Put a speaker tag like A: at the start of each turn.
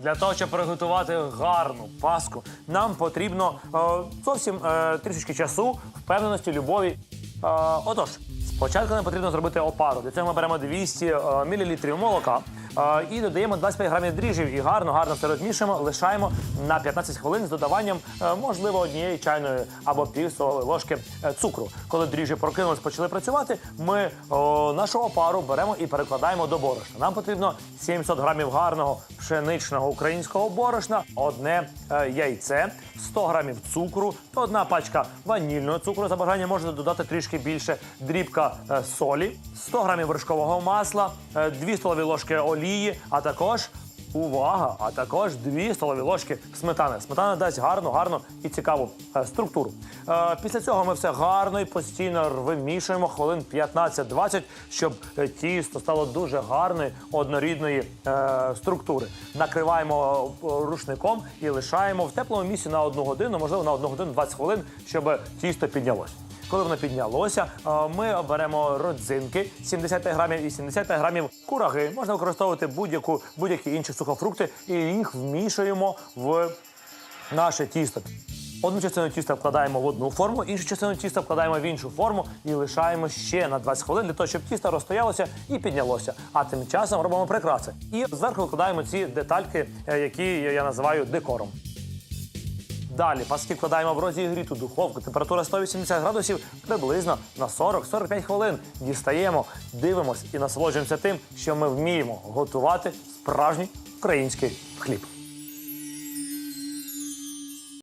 A: Для того, щоб приготувати гарну паску, нам потрібно е, зовсім е, трішечки часу, впевненості, любові. Е, отож, спочатку нам потрібно зробити опару. Для цього ми беремо 200 е, мл молока е, і додаємо 25 грамів дріжджів і гарно, гарно все розмішуємо, лишаємо на 15 хвилин з додаванням, е, можливо, однієї чайної або півсолової ложки е, цукру. Коли дріжджі прокинулись, почали працювати, ми о, нашу опару беремо і перекладаємо до борошна. Нам потрібно 700 грамів гарного пшеничного українського борошна, одне е, яйце, 100 грамів цукру, одна пачка ванільного цукру. За бажанням можете додати трішки більше, дрібка е, солі, 100 грамів вершкового масла, 2 столові ложки олії, а також Увага! А також 2 столові ложки сметани. Сметана дасть гарну, гарну і цікаву е, структуру. Е, після цього ми все гарно і постійно вимішуємо хвилин 15-20, щоб е, тісто стало дуже гарної однорідної структури. Накриваємо рушником і лишаємо в теплому місці на одну годину, можливо, на одну годину 20 хвилин, щоб тісто піднялось. Коли воно піднялося, е, ми беремо родзинки 75 грамів і 75 грамів кураги. Можна використовувати будь-яку будь-які інші сухофрукти і їх вмішуємо в наше тісто. Одну частину тіста вкладаємо в одну форму, іншу частину тіста вкладаємо в іншу форму і лишаємо ще на 20 хвилин для того, щоб тісто розстоялося і піднялося. А тим часом робимо прикраси. І зверху викладаємо ці детальки, е, які я називаю декором. Далі паски вкладаємо в розігріту духовку. Температура 180 градусів приблизно на 40-45 хвилин. Дістаємо, дивимось і насолоджуємося тим, що ми вміємо готувати справжній український хліб.